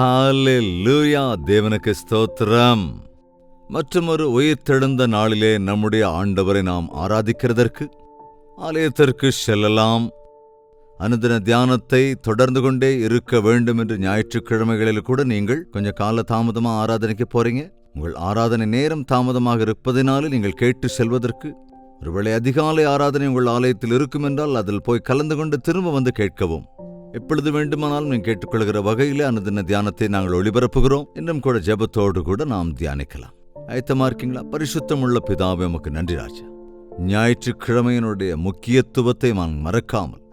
ஹalleluya தேவனுக்கு ஸ்தோத்திரம். மற்றும் ஒரு உயிர்த்தெழுந்த நாளிலே நம்முடைய ஆண்டவரை நாம் ஆராதிக்கிறதற்கு ஆலயத்திற்கு செல்லலாம். அனுதின தியானத்தை தொடர்ந்து கொண்டே இருக்க வேண்டும் என்று ஞாயிற்றுக்கிழமைகளில் கூட நீங்கள் கொஞ்சம் கால தாமதமா ஆராதனைக்கு போறீங்க. உங்கள் ஆராதனை நேரம் தாமதமாக இருப்பதினாலே நீங்கள் கேட்டு செல்வதற்கு ஒருவேளை அதிகாலை ஆராதனை உங்கள் ஆலயத்தில் இருக்கும் என்றால் அதில் போய் கலந்து கொண்டு திரும்ப வந்து கேட்கவும். எப்பொழுது வேண்டுமானாலும் நீங்கள் கேட்டுக்கொள்கிற வகையிலே அனுதின தியானத்தை நாங்கள் ஒளிபரப்புகிறோம். இன்னும் கூட ஜெபத்தோடு கூட நாம் தியானிக்கலாம். ஆயத்தமா இருக்கீங்களா? பரிசுத்தம் உள்ள பிதாவே உமக்கு நன்றி ராஜா. ஞாயிற்றுக்கிழமையினுடைய முக்கியத்துவத்தை நான் மறக்காமல்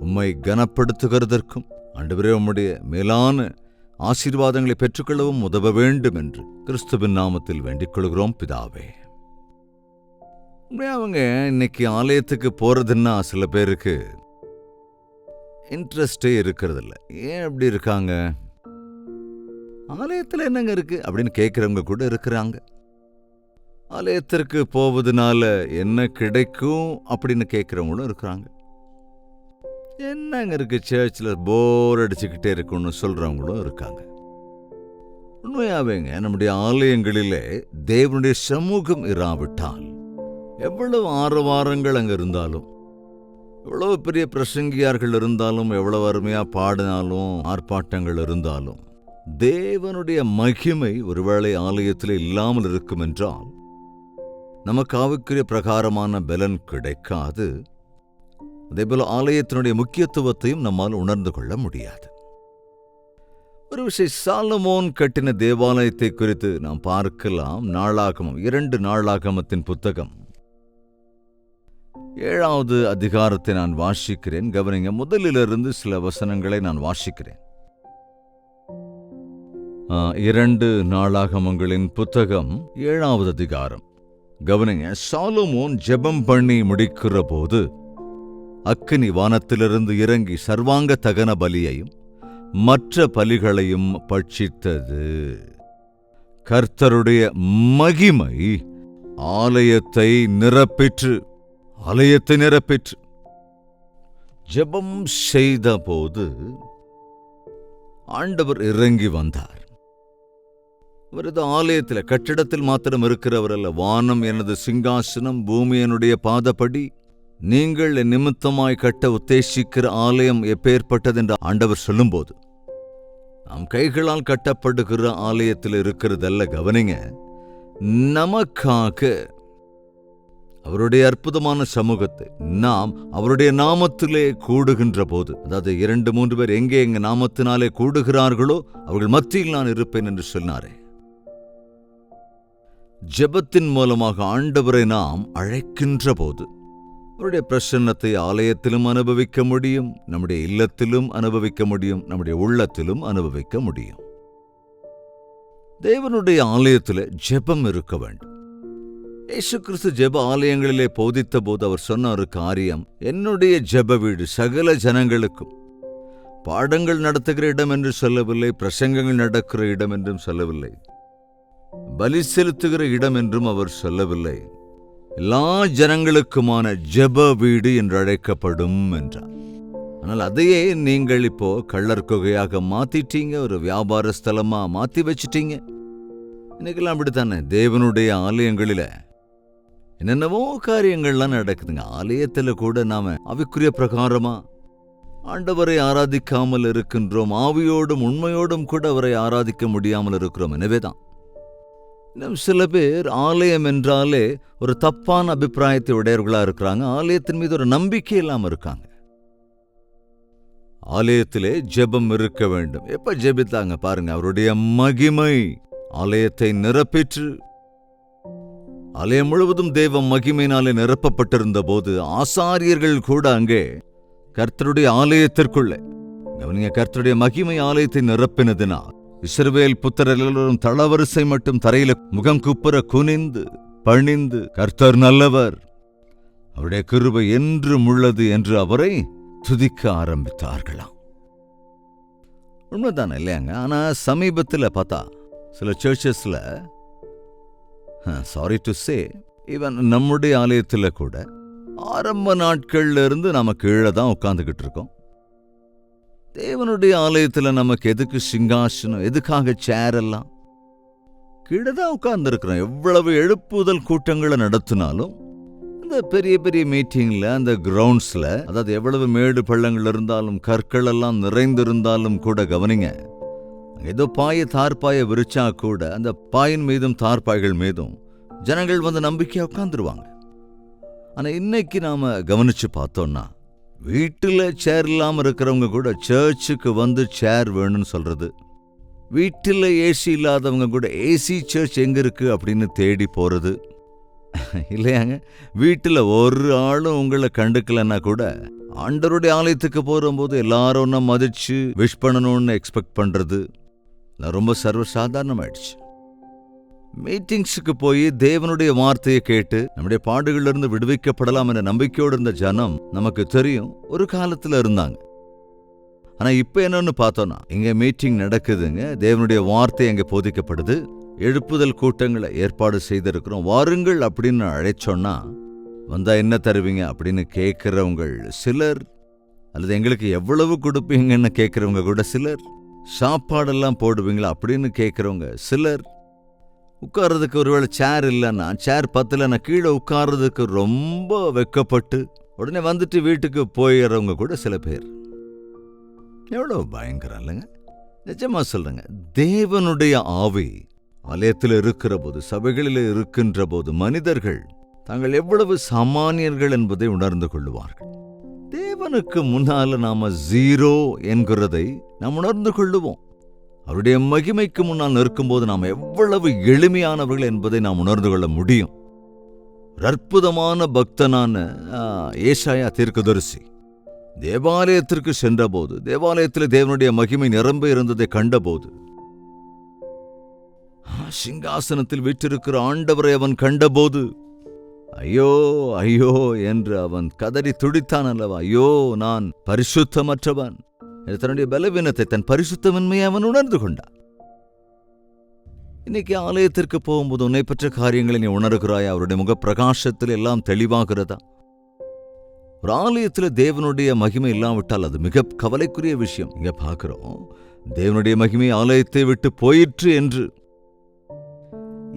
உம்மை கனப்படுத்துகிறதற்கும் ஆண்டவரே உம்முடைய மேலான ஆசீர்வாதங்களை பெற்றுக்கொள்ளவும் உதவ வேண்டும் என்று கிறிஸ்துவின் நாமத்தில் வேண்டிக் கொள்கிறோம் பிதாவே. உண்மையா அவங்க இன்னைக்கு ஆலயத்துக்கு போறதுன்னா சில பேருக்கு இன்ட்ரெஸ்டே இருக்கிறதில்ல. ஏன் அப்படி இருக்காங்க? ஆலயத்தில் என்னங்க இருக்குது அப்படின்னு கேட்குறவங்க கூட இருக்கிறாங்க. ஆலயத்திற்கு போவதனால என்ன கிடைக்கும்? அப்படின்னு கேட்குறவங்களும் இருக்கிறாங்க. என்னங்க இருக்குது சர்ச்சில் போர் அடிச்சுக்கிட்டே இருக்குன்னு சொல்கிறவங்களும் இருக்காங்க. உண்மையாவேங்க நம்முடைய ஆலயங்களிலே தேவனுடைய சமூகம் இராவிட்டால் எவ்வளவு ஆரவாரங்கள் அங்கே இருந்தாலும் எவ்வளவு பெரிய பிரசங்கியார்கள் இருந்தாலும் எவ்வளவு அருமையாக பாடினாலும் ஆர்ப்பாட்டங்கள் இருந்தாலும் தேவனுடைய மகிமை ஒருவேளை ஆலயத்தில் இல்லாமல் இருக்கும் என்றால் நமக்கு பிரகாரமான பலன் கிடைக்காது. அதேபோல் ஆலயத்தினுடைய முக்கியத்துவத்தையும் நம்மால் உணர்ந்து கொள்ள முடியாது. ஒரு விஷயம் சாலமோன் கட்டின தேவாலயத்தை குறித்து நாம் பார்க்கலாம். நாளாகமம் இரண்டு நாளாகமத்தின் புத்தகம். ஏழாவது அதிகாரத்தை நான் வாசிக்கிறேன். கவனிங்க முதலிலிருந்து சில வசனங்களை நான் வாசிக்கிறேன். இரண்டு நாளாகமங்களின் புத்தகம் ஏழாவது அதிகாரம். கவனிங்க சாலோமோன் ஜெபம் பண்ணி முடிக்கிற போது அக்கினி வானத்திலிருந்து இறங்கி சர்வாங்க தகன பலியையும் மற்ற பலிகளையும் பட்சித்தது. கர்த்தருடைய மகிமை ஆலயத்தை நிரப்பிற்று. ஆலயத்தை நிரப்பிற்று. ஜெபம் செய்தபோது ஆண்டவர் இறங்கி வந்தார். அவரது ஆலயத்தில் கட்டிடத்தில் மாத்திரம் இருக்கிறவர் அல்ல. வானம் எனது சிங்காசனம் பூமி என்னுடைய பாதப்படி. நீங்கள் நிமித்தமாய் கட்ட உத்தேசிக்கிற ஆலயம் எப்பேற்பட்டது என்று ஆண்டவர் சொல்லும்போது நம் கைகளால் கட்டப்படுகிற ஆலயத்தில் இருக்கிறதல்ல கவனிங்க. நமக்காக அவருடைய அற்புதமான சமூகத்தை நாம் அவருடைய நாமத்திலே கூடுகின்ற போது அதாவது இரண்டு மூன்று பேர் எங்கே எங்க நாமத்தினாலே கூடுகிறார்களோ அவர்கள் மத்தியில் நான் இருப்பேன் என்று சொன்னாரே. ஜெபத்தின் மூலமாக ஆண்டவரை நாம் அழைக்கின்ற போது அவருடைய பிரசன்னத்தை ஆலயத்திலும் அனுபவிக்க முடியும் நம்முடைய இல்லத்திலும் அனுபவிக்க முடியும் நம்முடைய உள்ளத்திலும் அனுபவிக்க முடியும். தேவனுடைய ஆலயத்தில் ஜெபம் இருக்க வேண்டும். இயேசு கிறிஸ்து ஜெப ஆலயங்களிலே போதித்த போது அவர் சொன்ன ஒரு காரியம் என்னுடைய ஜெப வீடு சகல ஜனங்களுக்கும் பாடங்கள் நடத்துகிற இடம் என்று சொல்லவில்லை பிரசங்கங்கள் நடக்கிற இடம் என்றும் சொல்லவில்லை பலி செலுத்துகிற இடம் என்றும் அவர் சொல்லவில்லை எல்லா ஜனங்களுக்குமான ஜெப வீடு என்று அழைக்கப்படும் என்றார் ஆனால் அதையே நீங்கள் இப்போ கள்ளர் குகையாக மாத்திட்டீங்க ஒரு வியாபார ஸ்தலமா மாத்தி வச்சிட்டீங்க இன்னைக்கெல்லாம் அப்படித்தானே தேவனுடைய ஆலயங்களில் என்னென்னவோ காரியங்கள்லாம் நடக்குதுங்க. ஆலயத்துல கூட நாம அவிக்குரிய பிரகாரமா ஆண்டவரை ஆராதிக்காமல் இருக்கின்றோம். ஆவியோடும் உண்மையோடும் கூட அவரை ஆராதிக்க முடியாமல் இருக்கிறோம். எனவேதான் இன்னும் சில பேர் ஆலயம் என்றாலே ஒரு தப்பான அபிப்பிராயத்தை உடையவர்களாக இருக்கிறாங்க. ஆலயத்தின் மீது ஒரு நம்பிக்கை இல்லாம இருக்காங்க. ஆலயத்திலே ஜெபம் இருக்க வேண்டும். எப்ப ஜெபித்தாங்க பாருங்க. அவருடைய மகிமை ஆலயத்தை நிரப்பிற்று. ஆலயம் முழுவதும் தேவ மகிமையினாலே நிரப்பப்பட்டிருந்த போது ஆசாரியர்கள் கூட அங்கே கர்த்தருடைய ஆலயத்திற்குள்ளே கவனிங்க கர்த்தருடைய மகிமை ஆலயத்தை நிரப்பினதினால் இஸ்ரவேல் புத்திரர் எல்லோரும் தளவரிசை மட்டும் தரையில முகம் குப்புற குனிந்து பணிந்து கர்த்தர் நல்லவர் அவருடைய கிருபை என்றும் உள்ளது என்று அவரை துதிக்க ஆரம்பித்தார்களாம். உண்மைதானே இல்லையாங்க? ஆனா சமீபத்தில் பார்த்தா சில சர்ச்சஸ்ல சாரி டு சே ஈவன் நம்முடைய ஆலயத்தில் கூட ஆரம்ப நாட்கள்ல இருந்து நாம கீழே தான் உட்காந்துக்கிட்டு இருக்கோம். தேவனுடைய ஆலயத்துல நமக்கு எதுக்கு சிங்காசனம் எதுக்காக சேர் எல்லாம்? கீழே தான் உட்கார்ந்துருக்கிறோம். எவ்வளவு எழுப்புதல் கூட்டங்களை நடத்தினாலும் இந்த பெரிய பெரிய மீட்டிங்ல அந்த கிரவுண்ட்ஸ்ல அதாவது எவ்வளவு மேடு பள்ளங்கள் இருந்தாலும் கற்கள் எல்லாம் நிறைந்திருந்தாலும் கூட கவனிங்க ஏதோ பாய தார்பாய விரிச்சா கூட அந்த பாயின் மீதும் தார்பாய்கள் மீதும் ஜனங்கள் வந்து நம்பிக்கையா உட்காந்துருவாங்க ஆனா இன்னைக்கு நாம கவனிச்சு பார்த்தோம்னா வீட்டுல சேர் இல்லாம இருக்கிறவங்க கூட சர்ச்சுக்கு வந்து சேர் வேணும்னு சொல்றது வீட்டில் ஏசி இல்லாதவங்க கூட ஏசி சர்ச் எங்க இருக்கு அப்படின்னு தேடி போறது? இல்லையாங்க? வீட்டில் ஒரு ஆளும் உங்களை கண்டுக்கலைன்னா கூட ஆண்டருடைய ஆலயத்துக்கு போகும்போது எல்லாரும் ஒன்றா மதிச்சு விஷ் பண்ணணும்னு எக்ஸ்பெக்ட் பண்றது. நான் ரொம்ப சர்வசாதாரணமாயிடுச்சு. மீட்டிங்ஸுக்கு போய் தேவனுடைய வார்த்தையை கேட்டு நம்முடைய பாடுகளிலிருந்து விடுவிக்கப்படலாம் என்ற நம்பிக்கையோடு இருந்த ஜனம் நமக்கு தெரியும் ஒரு காலத்துல இருந்தாங்க. ஆனா இப்ப என்னன்னு பார்த்தோம்னா இங்க மீட்டிங் நடக்குதுங்க தேவனுடைய வார்த்தை அங்க போதிக்கப்படுது எழுப்புதல் கூட்டங்களை ஏற்பாடு செய்திருக்கிறோம் வாருங்கள் அப்படின்னு அழைச்சோன்னா வந்தா என்ன தருவீங்க அப்படின்னு கேட்கிறவங்க சிலர் அல்லது எங்களுக்கு எவ்வளவு கொடுப்பீங்கன்னு கேட்குறவங்க கூட சிலர் சாப்பாடெல்லாம் போடுவீங்களா அப்படின்னு கேட்குறவங்க சிலர் உட்கார்றதுக்கு ஒருவேளை சேர் இல்லைன்னா சேர் பத்தலைன்னா கீழே உட்கார்றதுக்கு ரொம்ப வெக்கப்பட்டு உடனே வந்துட்டு வீட்டுக்கு போயிடுறவங்க கூட சில பேர். எவ்வளோ பயங்கரம் இல்லைங்க? நிஜமா சொல்றேங்க தேவனுடைய ஆவி ஆலயத்தில் இருக்கிற போது சபைகளில் இருக்கின்ற போது மனிதர்கள் தாங்கள் எவ்வளவு சாமானியர்கள் என்பதை உணர்ந்து கொள்ளுவார்கள். தேவனுக்கு முன்னால நாம ஜீரோ என்கிறதை நாம் உணர்ந்து கொள்ளுவோம். அவருடைய மகிமைக்கு முன்னால் நிற்கும்போது நாம் எவ்வளவு எளிமையானவர்கள் என்பதை நாம் உணர்ந்து கொள்ள முடியும். அற்புதமான பக்தனான ஏசாயா தீர்க்கதரிசி. தேவாலயத்திற்கு சென்றபோது தேவாலயத்தில் தேவனுடைய மகிமை நிரம்ப இருந்ததை கண்டபோது சிங்காசனத்தில் வீற்றிருக்கிற ஆண்டவரை அவன் கண்டபோது ஐயோ ஐயோ என்று அவன் கதறி துடித்தான் அல்லவா? ஐயோ நான் பரிசுத்தமற்றவன். என்று தன்னுடைய பலவீனத்தை தன் பரிசுத்தமின்மையை அவன் உணர்ந்து கொண்டான். இன்னைக்கு ஆலயத்திற்கு போகும்போது உன்னை பற்ற காரியங்களை நீ உணர்கிறாய்? அவருடைய முகப்பிரகாசத்தில் எல்லாம் தெளிவாகிறதா? ஒரு ஆலயத்தில் தேவனுடைய மகிமை இல்லாவிட்டால் அது மிக கவலைக்குரிய விஷயம். இங்கே பார்க்குறோம் தேவனுடைய மகிமை ஆலயத்தை விட்டு போயிற்று என்று.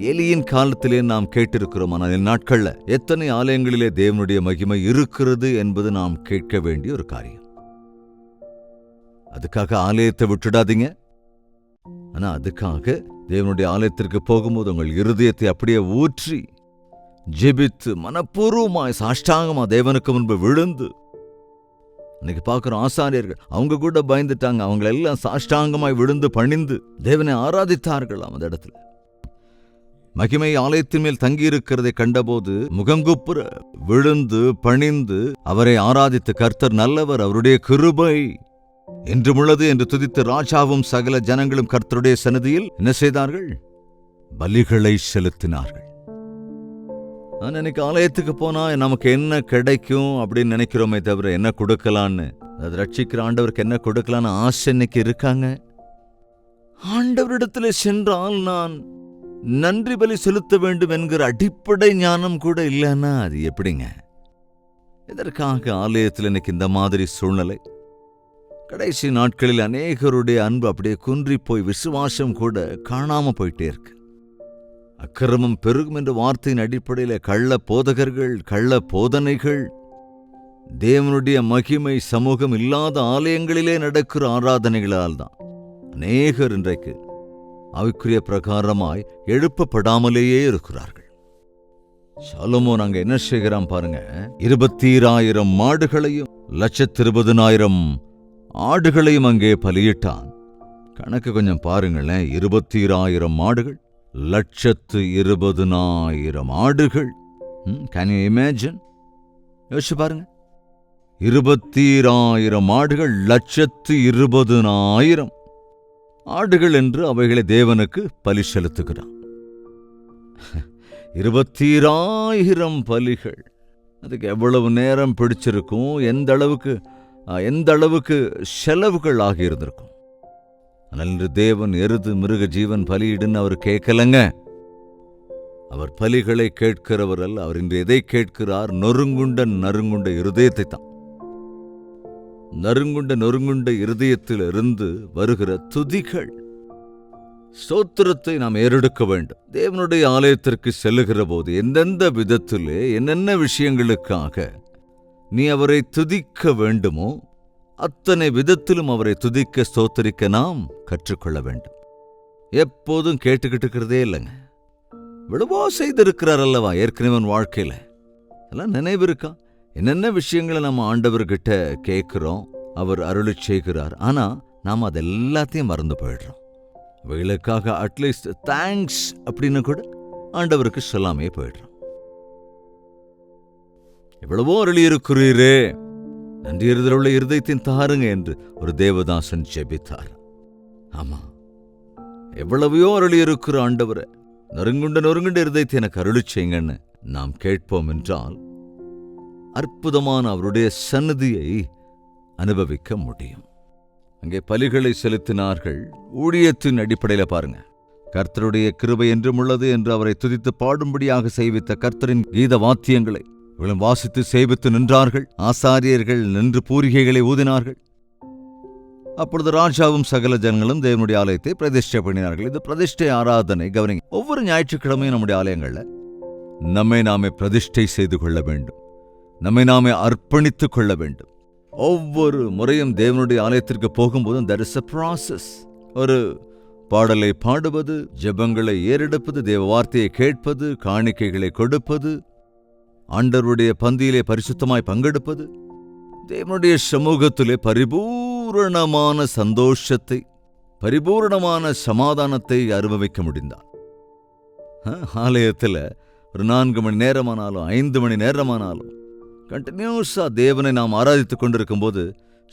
எலியின் காலத்திலே நாம் கேட்டிருக்கிறோம் ஆனால் நாட்கள்ல எத்தனை ஆலயங்களிலே தேவனுடைய மகிமை இருக்கிறது என்பது நாம் கேட்க வேண்டிய ஒரு காரியம். அதுக்காக ஆலயத்தை விட்டுடாதீங்க. ஆனா அதுக்காக தேவனுடைய ஆலயத்திற்கு போகும்போது உங்கள் இருதயத்தை அப்படியே ஊற்றி ஜெபித்து மனப்பூர்வமாய் சாஷ்டாங்கமா தேவனுக்கு முன்பு விழுந்து இன்னைக்கு பார்க்குறோம் ஆசாரியர்கள் அவங்க கூட பயந்துட்டாங்க. அவங்களெல்லாம் சாஷ்டாங்கமாய் விழுந்து பணிந்து தேவனை ஆராதித்தார்கள் அந்த இடத்துல. மகிமை ஆலயத்தின் மேல் தங்கியிருக்கிறதை கண்டபோது முகங்குப்புற விழுந்து பணிந்து அவரை ஆராதித்த கர்த்தர் நல்லவர் அவருடைய கிருபை என்றுமுள்ளது என்று துதித்து ராஜாவும் சகல ஜனங்களும் கர்த்தருடைய சன்னதியில் என்ன செய்தார்கள்? பலிகளை செலுத்தினார்கள். நான் இன்னைக்கு ஆலயத்துக்கு போனா நமக்கு என்ன கிடைக்கும் அப்படின்னு நினைக்கிறோமே தவிர என்ன கொடுக்கலான்னு? அது ரட்சிக்கிற ஆண்டவருக்கு என்ன கொடுக்கலான்னு ஆசை இன்னைக்கு இருக்காங்க? ஆண்டவரிடத்தில் சென்றால் நான் நன்றி பலி செலுத்த வேண்டும் என்கிற அடிப்படை ஞானம் கூட இல்லைன்னா அது எப்படிங்க? இதற்காக ஆலயத்தில் இன்னைக்கு இந்த மாதிரி சூழ்நிலை? கடைசி நாட்களில் அநேகருடைய அன்பு அப்படியே குன்றி போய் விசுவாசம் கூட காணாம போயிட்டே இருக்கு. அக்கிரமம் பெருகும் என்ற வார்த்தையின் அடிப்படையில் கள்ள போதகர்கள் கள்ள போதனைகள் தேவனுடைய மகிமை சமூகம் இல்லாத ஆலயங்களிலே நடக்கிற ஆராதனைகளால் தான். அநேகர் இன்றைக்கு அவைக்குரிய பிரகாரமாய் எழுப்பப்படாமலேயே இருக்கிறார்கள். சாலமோன் அங்க என்ன செய்கிறான் பாருங்க. இருபத்தீராயிரம் மாடுகளையும் லட்சத்து இருபதனாயிரம் ஆடுகளையும் அங்கே பலியிட்டான். கணக்கு கொஞ்சம் பாருங்களேன். இருபத்தீராயிரம் மாடுகள் லட்சத்து இருபதனாயிரம் ஆடுகள் கேன் யூ இமேஜின் யோசிச்சு பாருங்க. இருபத்தீராயிரம் ஆடுகள் லட்சத்து இருபதனாயிரம் ஆடுகள் என்று அவைகளை தேவனுக்கு பலி செலுத்துகிறான். இருபத்தீராயிரம் பலிகள். அதுக்கு எவ்வளவு நேரம் பிடிச்சிருக்கும்? எந்த அளவுக்கு எந்த அளவுக்கு செலவுகள் ஆகியிருந்திருக்கும்? ஆனால் இன்று தேவன் எருது மிருக ஜீவன் பலியிடுன்னு அவர் கேட்கலங்க. அவர் பலிகளை கேட்கிறவர் அல்ல அவர் இன்று எதை கேட்கிறார்? நொறுங்குண்ட நறுங்குண்ட இருதயத்தை தான். நறுங்குண்ட நொறுங்குண்ட இருதயத்திலிருந்து வருகிற துதிகள். ஸ்தோத்திரத்தை நாம் ஏறெடுக்க வேண்டும். தேவனுடைய ஆலயத்திற்கு செல்லுகிற போது எந்தெந்த விதத்திலே என்னென்ன விஷயங்களுக்காக நீ அவரை துதிக்க வேண்டுமோ அத்தனை விதத்திலும் அவரை துதிக்க ஸ்தோத்தரிக்க நாம் கற்றுக்கொள்ள வேண்டும். எப்போதும் கேட்டுக்கிட்டு இருக்கிறதே இல்லைங்க. விடுவோ செய்திருக்கிறார் அல்லவா? ஏற்கனவே வாழ்க்கையில் வாழ்க்கையில. எல்லாம் நினைவு இருக்கான் என்னென்ன விஷயங்களை நம்ம ஆண்டவர்கிட்ட கேட்குறோம் அவர் அருளி செய்கிறார். ஆனா நாம் அது எல்லாத்தையும் மறந்து போயிடுறோம். வேலைக்காக அட்லீஸ்ட் தேங்க்ஸ் அப்படின்னு கூட ஆண்டவருக்கு சொல்லாமே போயிடுறோம். எவ்வளவோ அருளி இருக்கிறீரே நன்றியறிதல் உள்ள இருதயத்தின் தாருங்க என்று ஒரு தேவதாசன் ஜெபித்தார். ஆமா. எவ்வளவையோ அருளி இருக்கிற ஆண்டவரை நொறுங்குண்ட நொறுங்குண்ட இருதயத்தை எனக்கு அருளி செய்யுங்கன்னு நாம் கேட்போம் என்றால் அற்புதமான அவருடைய சன்னதியை அனுபவிக்க முடியும். அங்கே பலிகளை செலுத்தினார்கள். ஊழியத்தின் அடிப்படையில் பாருங்க. கர்த்தருடைய கிருபை என்றும் உள்ளது என்று அவரை துதித்து பாடும்படியாக செய்வித்த கர்த்தரின் கீத வாத்தியங்களை இவளும் வாசித்து சேவித்து நின்றார்கள். ஆசாரியர்கள் நின்று பூரிகைகளை ஊதினார்கள். அப்பொழுது ராஜாவும் சகல ஜனங்களும் தேவனுடைய ஆலயத்தை பிரதிஷ்டை பண்ணினார்கள். இந்த பிரதிஷ்டை ஆராதனை கவனிங்க. ஒவ்வொரு ஞாயிற்றுக்கிழமையும் நம்முடைய ஆலயங்களில் நம்மை நாமே பிரதிஷ்டை செய்து கொள்ள வேண்டும். நம்மை நாமே அர்ப்பணித்துக் கொள்ள வேண்டும். ஒவ்வொரு முறையும் தேவனுடைய ஆலயத்திற்கு போகும்போதும் தட் இஸ் அ ப்ராசஸ் ஒரு பாடலை பாடுவது ஜெபங்களை ஏறெடுப்பது தேவ வார்த்தையை கேட்பது காணிக்கைகளை கொடுப்பது ஆண்டருடைய பந்தியிலே பரிசுத்தமாய் பங்கெடுப்பது தேவனுடைய சமூகத்திலே பரிபூரணமான சந்தோஷத்தை பரிபூரணமான சமாதானத்தை அனுபவிக்க முடிந்தார். ஆலயத்தில் ஒரு நான்கு மணி நேரமானாலும் ஐந்து மணி நேரமானாலும் கண்டினியூஸாக தேவனை நாம் ஆராதித்துக் கொண்டிருக்கும் போது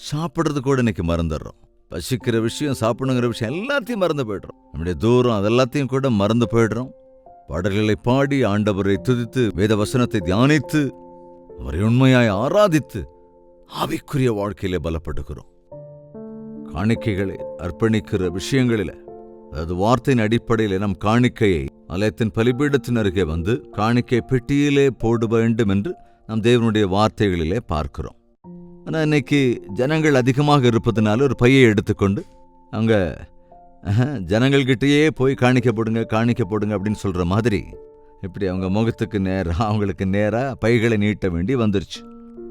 சாப்பிட்றது கூட இன்னைக்கு மறந்துடுறோம். பசிக்கிற விஷயம் சாப்பிடணுங்கிற விஷயம் எல்லாத்தையும் மறந்து போயிடுறோம். நம்முடைய தூரம் அதெல்லாத்தையும் கூட மறந்து போயிடுறோம். பாடல்களை பாடி ஆண்டவரை துதித்து வேத வசனத்தை தியானித்து அவரை உண்மையாய் ஆராதித்து ஆவிக்குரிய வாழ்க்கையில பலப்படுகிறோம். காணிக்கைகளை அர்ப்பணிக்கிற விஷயங்களில அதாவது வார்த்தையின் அடிப்படையில் நம் காணிக்கையை ஆலயத்தின் பலிபீடத்தின் அருகே வந்து காணிக்கை பெட்டியிலே போட வேண்டும் என்று நாம் தேவனுடைய வார்த்தைகளிலே பார்க்கிறோம். ஆனால் இன்னைக்கு ஜனங்கள் அதிகமாக இருப்பதனால ஒரு பையை எடுத்துக்கொண்டு அவங்க ஜனங்கள்கிட்டயே போய் காணிக்க போடுங்க காணிக்க போடுங்க அப்படின்னு சொல்ற மாதிரி இப்படி அவங்க முகத்துக்கு நேரா அவங்களுக்கு நேரா பைகளை நீட்ட வேண்டி வந்துருச்சு.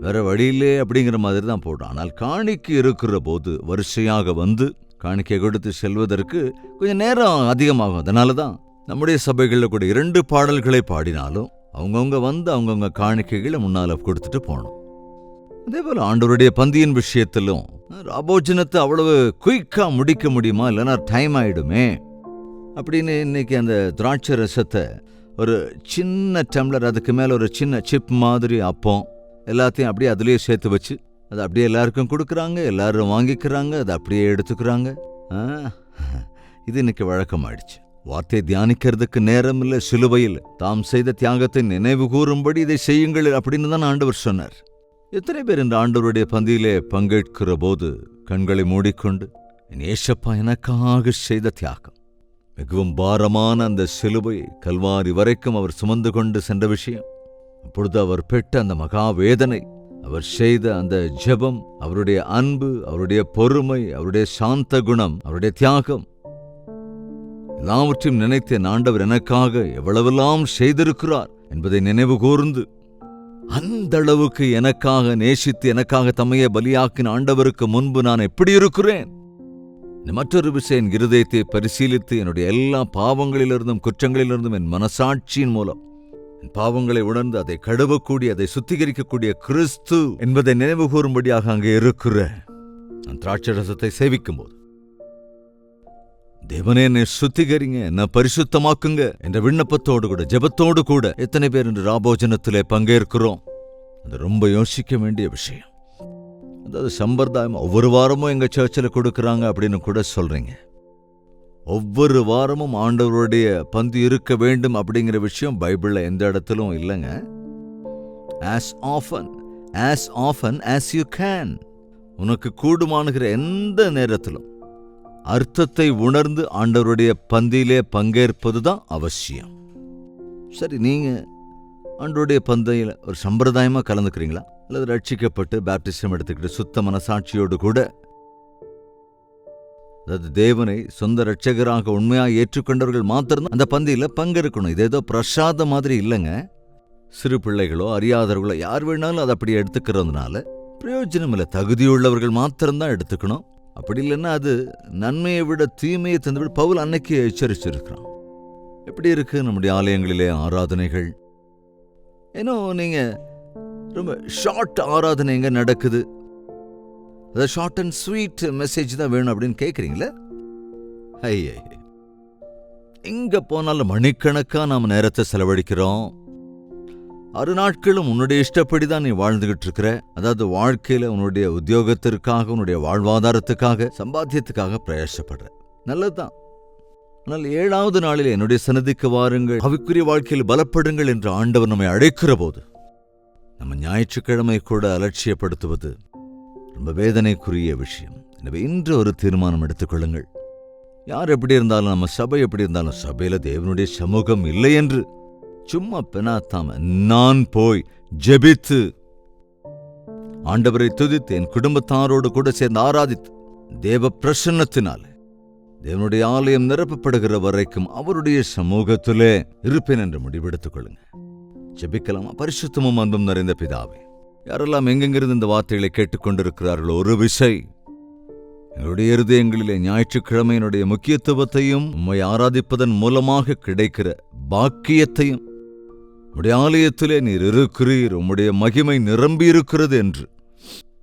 வேற வழியிலே அப்படிங்கிற மாதிரி தான் போடும். ஆனால் காணிக்கு இருக்கிற போது வரிசையாக வந்து காணிக்கை கொடுத்து செல்வதற்கு கொஞ்சம் நேரம் அதிகமாகும். அதனால தான் நம்முடைய சபைகளில் கூட இரண்டு பாடல்களை பாடினாலும் அவங்கவுங்க வந்து அவங்கவுங்க காணிக்கைகளை முன்னால் கொடுத்துட்டு போகணும் அதே போல் ஆண்டவருடைய பந்தியின் விஷயத்திலும் ராபோஜனத்தை அவ்வளவு குயிக்காக முடிக்க முடியுமா? இல்லைன்னா டைம் ஆகிடுமே அப்படின்னு இன்றைக்கி அந்த திராட்சை ரசத்தை ஒரு சின்ன டம்ளர் அதுக்கு மேலே ஒரு சின்ன சிப் மாதிரி அப்பம் எல்லாத்தையும் அப்படியே அதுலேயே சேர்த்து வச்சு அது அப்படியே எல்லாருக்கும் கொடுக்குறாங்க எல்லாரும் வாங்கிக்கிறாங்க அதை அப்படியே எடுத்துக்கிறாங்க. இது இன்னைக்கு வழக்கமாயிடுச்சு. வார்த்தை தியானிக்கிறதுக்கு நேரம் இல்லை சிலுவையில். தாம் செய்த தியாகத்தை நினைவு கூறும்படி இதை செய்யுங்கள் அப்படின்னு தான் ஆண்டவர் சொன்னார். எத்தனை பேர் இந்த ஆண்டவருடைய பந்தியிலே பங்கேற்கிற போது கண்களை மூடிக்கொண்டு நேசப்பா எனக்காக செய்த தியாகம். மிகவும் பாரமான அந்த சிலுவை கல்வாரி வரைக்கும் அவர் சுமந்து கொண்டு சென்ற விஷயம். அப்பொழுது அவர் பெற்ற அந்த மகா வேதனை அவர் செய்த அந்த ஜெபம் அவருடைய அன்பு அவருடைய பொறுமை அவருடைய சாந்த குணம் அவருடைய தியாகம் எல்லாவற்றையும் நினைத்த ஆண்டவர் எனக்காக எவ்வளவெல்லாம் செய்திருக்கிறார் என்பதை நினைவு கூர்ந்து அந்த அளவுக்கு எனக்காக நேசித்து எனக்காக தம்மையை பலியாக்கின ஆண்டவருக்கு முன்பு நான் எப்படி இருக்கிறேன் மற்றொரு விஷயம் என் இருதயத்தை பரிசீலித்து என்னுடைய எல்லா பாவங்களிலிருந்தும் குற்றங்களிலிருந்தும் என் மனசாட்சியின் மூலம் என் பாவங்களை உணர்ந்து அதை கழுவக்கூடிய அதை சுத்திகரிக்கக்கூடிய கிறிஸ்து என்பதை நினைவு கூறும்படியாக அங்கே இருக்கிற நான் திராட்சரசத்தை சேவிக்கும் போது தேவனே என்னை சுத்திகரிங்க என்ன பரிசுத்தமாக்குங்க என்ற விண்ணப்பத்தோடு கூட ஜெபத்தோடு கூட எத்தனை பேர் இன்று ராபோஜனத்திலே பங்கேற்கிறோம். அது ரொம்ப யோசிக்க வேண்டிய விஷயம். அதாவது சம்பிரதாயம் ஒவ்வொரு வாரமும் எங்க சர்ச்சில் கொடுக்கறாங்க அப்படின்னு கூட சொல்றீங்க. ஒவ்வொரு வாரமும் ஆண்டவருடைய பந்து இருக்க வேண்டும் அப்படிங்கிற விஷயம் பைபிள்ல எந்த இடத்திலும் இல்லைங்க. As often as often as you can உனக்கு கூடுமானுகிற எந்த நேரத்திலும். அர்த்தத்தை உணர்ந்து ஆண்டவருடைய பந்தியிலே பங்கேற்பது தான் அவசியம். சரி நீங்க ஆண்டவருடைய பந்தையில் ஒரு சம்பிரதாயமா கலந்துக்கிறீங்களா? அல்லது ரட்சிக்கப்பட்டு பேப்டிசம் எடுத்துக்கிட்டு சுத்த மனசாட்சியோடு கூட? அதாவது தேவனை சொந்த ரட்சகராக உண்மையாக ஏற்றுக்கொண்டவர்கள் மாத்திரம் அந்த பந்தியில் பங்கெடுக்கணும். இது ஏதோ பிரசாத மாதிரி இல்லைங்க. சிறு பிள்ளைகளோ அறியாதவர்களோ யார் வேணாலும் அதை அப்படி எடுத்துக்கிறதுனால பிரயோஜனம் இல்லை தகுதியுள்ளவர்கள் மாத்திரம்தான் எடுத்துக்கணும். அப்படி இல்லைன்னா அது நன்மையை விட தீமையை தந்துவிட பவுல் அன்னைக்கு எச்சரிச்சிருக்கிறான். எப்படி இருக்கு நம்முடைய ஆலயங்களிலே ஆராதனைகள்? ஏன்னோ நீங்கள் ரொம்ப ஷார்ட் ஆராதனை எங்கே நடக்குது? அதாவது ஷார்ட் அண்ட் ஸ்வீட் மெசேஜ் தான் வேணும் அப்படின்னு கேட்குறீங்களே ஐயே எங்கே போனாலும் மணிக்கணக்காக நாம் நேரத்தை செலவழிக்கிறோம். அருநாட்களும் உன்னுடைய இஷ்டப்படி தான் நீ வாழ்ந்துகிட்டு இருக்கிற அதாவது வாழ்க்கையில உன்னுடைய உத்தியோகத்திற்காக உன்னுடைய வாழ்வாதாரத்துக்காக சம்பாத்தியத்துக்காக பிரயாசப்படுற. நல்லதுதான். ஆனால் ஏழாவது நாளில் என்னுடைய சன்னதிக்கு வாருங்கள். அவைக்குரிய வாழ்க்கையில் பலப்படுங்கள் என்று ஆண்டவர் நம்மை அழைக்கிற போது நம்ம ஞாயிற்றுக்கிழமை கூட அலட்சியப்படுத்துவது ரொம்ப வேதனைக்குரிய விஷயம். எனவே இன்று ஒரு தீர்மானம் எடுத்துக்கொள்ளுங்கள். யார் எப்படி இருந்தாலும் நம்ம சபை எப்படி இருந்தாலும் சபையில தேவனுடைய சமூகம் இல்லை என்று சும்மா பெனாத்தாம நான் போய் ஜெபித்து ஆண்டவரை துதித்து என் குடும்பத்தாரோடு கூட சேர்ந்து ஆராதித்து தேவ பிரசன்னத்தினால் தேவனுடைய ஆலயம் நிரப்பப்படுகிற வரைக்கும் அவருடைய சமூகத்திலே இருப்பேன் என்று முடிவெடுத்துக் கொள்ளுங்க ஜெபிக்கலாமா? பரிசுத்தமும் அன்பும் நிறைந்த பிதாவே யாரெல்லாம் எங்கெங்கிருந்து இந்த வார்த்தைகளை கேட்டுக்கொண்டிருக்கிறார்களோ ஒரு விசை எங்களுடைய இருதயங்களிலே ஞாயிற்றுக்கிழமையினுடைய முக்கியத்துவத்தையும் உம்மை ஆராதிப்பதன் மூலமாக கிடைக்கிற பாக்கியத்தையும் உம்முடைய ஆலயத்திலே நீர் இருக்கிறீர் உம்முடைய மகிமை நிரம்பி இருக்கிறது என்று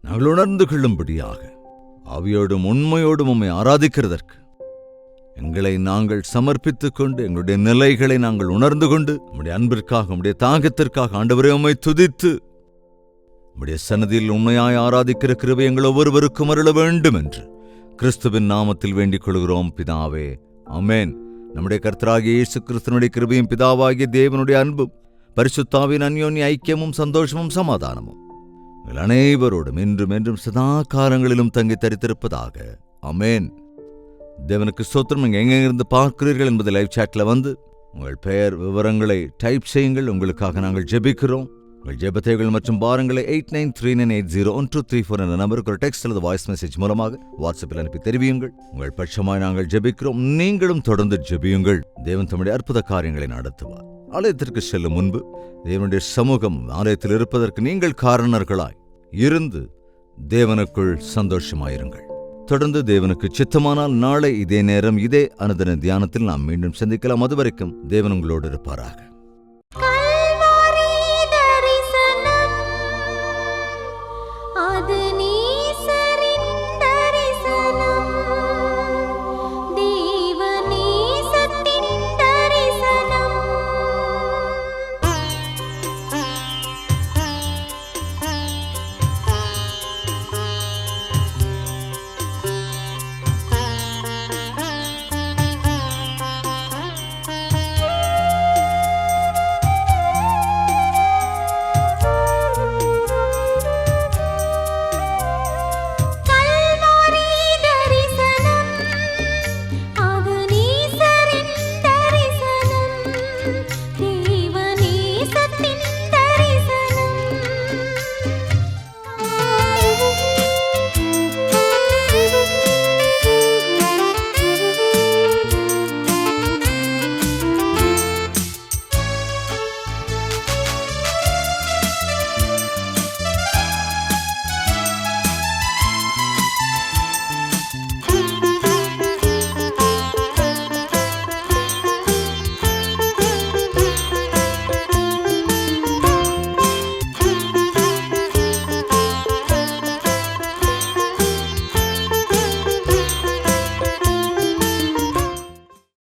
நாங்கள் உணர்ந்து கொள்ளும்படியாக அவையோடும் உண்மையோடும் உம்மை ஆராதிக்கிறதற்கு எங்களை நாங்கள் சமர்ப்பித்துக் கொண்டு எங்களுடைய நிலைகளை நாங்கள் உணர்ந்து கொண்டு உம்முடைய அன்பிற்காக உம்முடைய தாகத்திற்காக ஆண்டவரே உம்மை துதித்து உம்முடைய சன்னதியில் உண்மையாய் ஆராதிக்கிற கிருபை எங்கள் ஒவ்வொருவருக்கும் அருள வேண்டும் என்று கிறிஸ்துவின் நாமத்தில் வேண்டிக் கொள்கிறோம் பிதாவே. அமேன் நம்முடைய கர்த்தராகிய இயேசு கிறிஸ்தனுடைய கிருபையும் பிதாவாகிய தேவனுடைய அன்பும் பரிசுத்தாவின் அந்யோன்ய ஐக்கியமும் சந்தோஷமும் சமாதானமும் உங்கள் அனைவரோடும் என்றும் என்றும் சதா காலங்களிலும் தங்கி தரித்திருப்பதாக அமேன் தேவனுக்கு சோத்திரம் நீங்க பார்க்கிறீர்கள் என்பது லைவ் சாட்டில் வந்து உங்கள் பெயர் விவரங்களை டைப் செய்யுங்கள் உங்களுக்காக நாங்கள் ஜெபிக்கிறோம் உங்கள் ஜெபத்தேகள் மற்றும் பாரங்களை eight nine three nine eight zero one two three four என்ற நம்பருக்கு ஒரு டெக்ஸ்ட் அல்லது வாய்ஸ் மெசேஜ் மூலமாக வாட்ஸ்அப்பில் அனுப்பி தெரிவியுங்கள் உங்கள் பட்சமாய் நாங்கள் ஜெபிக்கிறோம் நீங்களும் தொடர்ந்து ஜெபியுங்கள் தேவன் தம்முடைய அற்புத காரியங்களை நடத்துவார் ஆலயத்திற்கு செல்லும் முன்பு தேவனுடைய சமூகம் ஆலயத்தில் இருப்பதற்கு நீங்கள் காரணர்களாய் இருந்து தேவனுக்குள் சந்தோஷமாயிருங்கள். தொடர்ந்து தேவனுக்கு சித்தமானால் நாளை இதே நேரம் இதே அனுதின தியானத்தில் நாம் மீண்டும் சந்திக்கலாம். அதுவரைக்கும் தேவன் உங்களோடு இருப்பாராக.